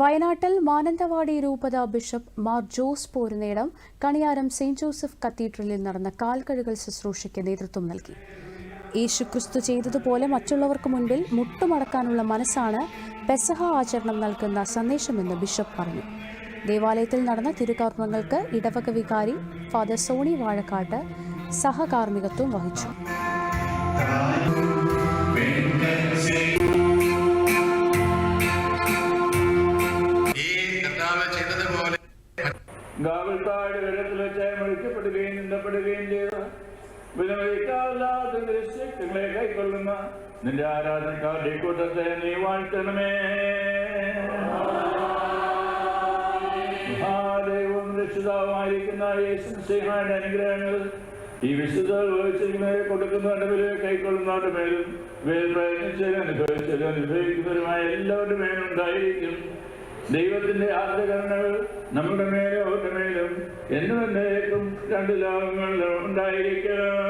വയനാട്ടിൽ മാനന്തവാടി രൂപത bishop Mar Jose Porunnedom Kaniyaram Saint Joseph കത്തീഡ്രലിൽ നടന്ന കാൽകഴുകൽ ശുശ്രൂഷയ്ക്ക് നേതൃത്വം നൽകി. യേശുക്രിസ്തു ചെയ്തതുപോലെ മറ്റുള്ളവർക്ക് മുൻപിൽ മുട്ടുമടക്കാനുള്ള മനസ്സാണ് പെസഹ ആചരണം നൽകുന്ന സന്ദേശമെന്ന് ബിഷപ്പ് പറഞ്ഞു. ദേവാലയത്തിൽ നടന്ന തിരുകർമ്മങ്ങൾക്ക് ഇടവക വികാരി ഫാദർ സോണി വാഴക്കാട്ട് സഹകാർമ്മികത്വം വഹിച്ചു. ഗാവൽക്കാട് വെള്ളത്തിൽ വെച്ച് മരിക്കപ്പെടുകയും നിന്ദപ്പെടുകയും ചെയ്ത വിലമതിക്കാവില്ലാത്ത ശക്തികളെ കൈക്കൊള്ളുന്ന നിന്റെ ആരാധനക്കാരുടെ കൂട്ടത്തെ നീ വാഴ്ത്തണമേ. മഹാദൈവം രക്ഷിതാവുമായിരിക്കുന്ന യേശുയുടെ അനുഗ്രഹങ്ങൾ ഈ വിശുദ്ധ വഹിച്ചിരിക്കുന്നവരെ കൊടുക്കുന്നവരുടെ മേലും കൈക്കൊള്ളുന്നവരുടെ മേലും വേൽ പ്രയത്നിച്ചതിനും അനുഭവിച്ചതിനും അനുഭവിക്കുന്നവരുമായ എല്ലാവരുടെ മേലും ഉണ്ടായിരിക്കും. ദൈവത്തിന്റെ ആദ്യകരണകൾ നമ്മുടെ മേലും എന്നും എന്നേക്കും രണ്ട് ലോകങ്ങളിലും ഉണ്ടായിരിക്കണം.